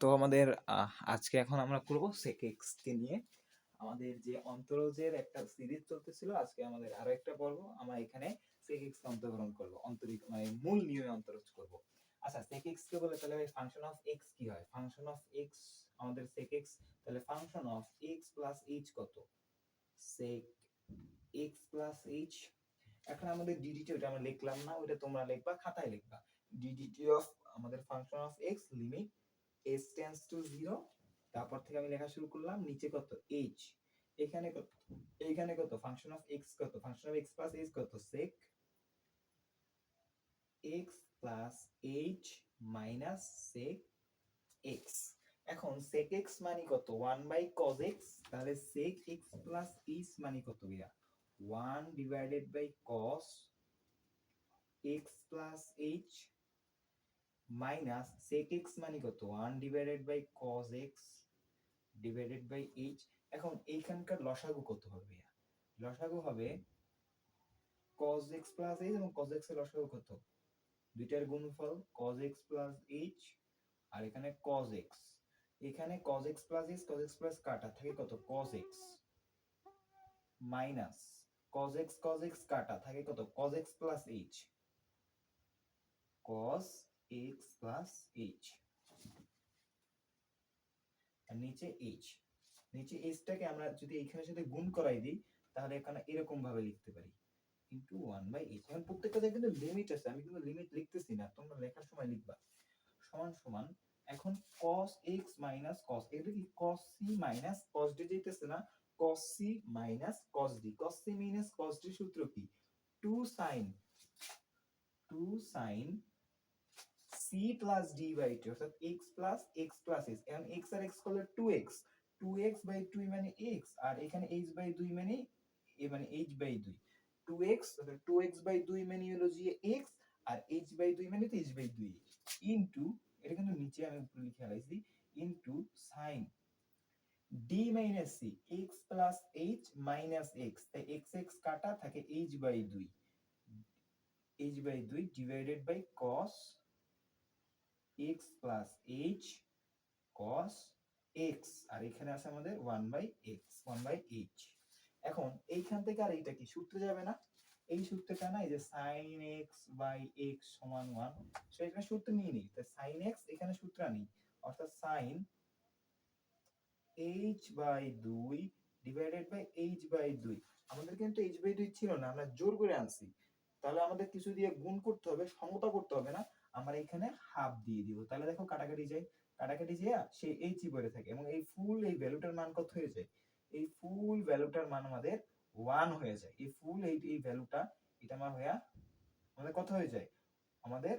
তো আমাদের আজকে এখন আমরা করব সেক এক্স কে নিয়ে। আমাদের যে অন্তরজের একটা সিরিজ চলতেছিল, আজকে আমাদের আরও একটা পর্ব। আমরা এখানে সেক এক্স অন্তর্গ্রহণ করব অন্তরিক মানে মূল নিয়মে অন্তরজ করব। আচ্ছা সেক এক্স কে বলে তাহলে ফাংশন অফ এক্স কি হয়? ফাংশন অফ এক্স আমাদের সেক এক্স তাহলে function of x plus h কত? সেক এক্স প্লাস এইচ এখন আমাদের ডিডিটি ওটা আমরা লিখলাম না ওটা তোমরা লিখবা, খাতায় লিখবা। ডিডিটি অফ আমাদের function of x limit s tends to zero তারপর থেকে আমি লেখা শুরু করলাম, নিচে কত? এইচ এখানে কত? এইখানে কত? ফাংশন অফ এক্স কত? Function of x plus h কত? Sec x plus h minus sec x এখন সেক এক্স মানে কত? ওয়ান বাই কজ এক্স তাহলে সেক এক্স প্লাস এইচ মানে কত গিয়া one divided by cos x plus h minus sec x মানে কত? 1 divided by cos x divided by h এখন এইখানকার লসাগু কত হবে লসাগু হবে cos x প্লাস h এবং cos x এর লসাগু কত? দুইটার গুণফল cos x প্লাস h আর এখানে cos x এখানে cos x plus h, cos x plus কাটা থাকে কত? cos x minus cos x cos x কাটা থাকে কত? cos x plus h cos x plus h. আর নিচে h. নিচে h টাকে আমরা যদি এখানের সাথে গুণ করাই দিই, তাহলে এখানে এরকম ভাবে লিখতে পারি। Into 1 by h. এখন প্রত্যেকটা কিন্তু লিমিট আছে, আমি কিন্তু লিমিট লিখতেছি না, তোমরা লেখার সময় লিখবা। সমান সমান, এখন cos x মাইনাস cos এটা কি cos c minus cos d যেতেছে না? cos c minus cos d cos c minus cos d সূত্র কি? 2 sin 2 sin c plus d by two অর্থাৎ x plus x plus s, এখন x আর x করলে 2x 2x বাই 2 মানে x, আর এখানে h বাই 2 মানে মানে h বাই 2 2x অর্থাৎ 2x বাই 2 মানে হলো যে x, আর h বাই 2 মানে তো h বাই 2 ইনটু এটা কিন্তু নিচে আমি উপরে লিখে আলাইছি into sin, d minus c, x plus h minus x, তাই x x কাটা থাকে h by 2 h by 2 divided by cos x plus h cos x, আর এখানে আছে আমাদের 1 বাই x 1 বাই h এখন এইখান থেকে আর এইটা কি, সূত্রে যাবে না? এই সূত্রটা না, এই যে sin x x সমান 1 সো এখানে সূত্র নিয়ে নিই। তাই sin x, এখানে সূত্র নেই। অর্থাৎ sin h by 2 divided by h by 2 আমাদের কিন্তু h বাই 2 ছিল না, আমরা জোর করে আনছি। তাহলে আমাদের কিছু দিয়ে গুণ করতে হবে, সমতা করতে হবে না। আমরা এখানে হাফ দিয়ে দিব। তাহলে দেখো কাটাকাটি যায় কাটাকাটি যায় সেই এইচই পড়ে থাকে এবং এই ফুল এই ভ্যালুটার মান কত হয়ে যায়? এই ফুল ভ্যালুটার মান আমাদের ওয়ান হয়ে যায়। এই ফুল এই এই ভ্যালুটা এটা আমার হয়ে আমাদের কত হয়ে যায়? আমাদের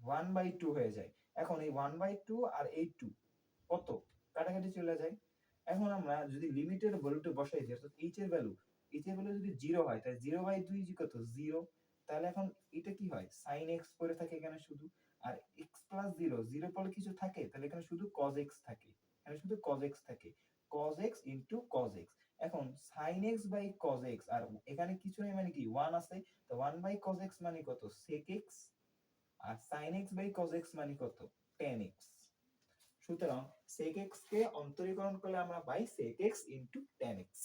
ওয়ান বাই টু হয়ে যায়। এখন এই ওয়ান বাই টু আর এই টু কত? কাটাকাটি চলে যায়। এখন আমরা যদি লিমিটের ভ্যালুটা বসাই দিই অর্থাৎ এইচ এর ভ্যালু এইচ এর ভ্যালু যদি জিরো হয়, তাহলে জিরো বাই দুই কত জিরো তাহলে এখন এটা কি হয়? সাইন এক্স পরে থাকে এখানে শুধু, আর এক্স প্লাস জিরো জিরো পরে কিছু থাকে? তাহলে এখানে শুধু কজ এক্স থাকে। এখানে শুধু কজ এক্স থাকে। Cos x into cos x এখন sine x by cos x আর এখানে কিছু নেই মানে কি? ওয়ান আছে। তো ওয়ান বাই কজ এক্স মানে কত? Sec x R sine x by cos x মানে কত? টেন এক্স সুতরাং সেক এক্স কে অন্তরীকরণ করলে আমরা পাই sec x into tan x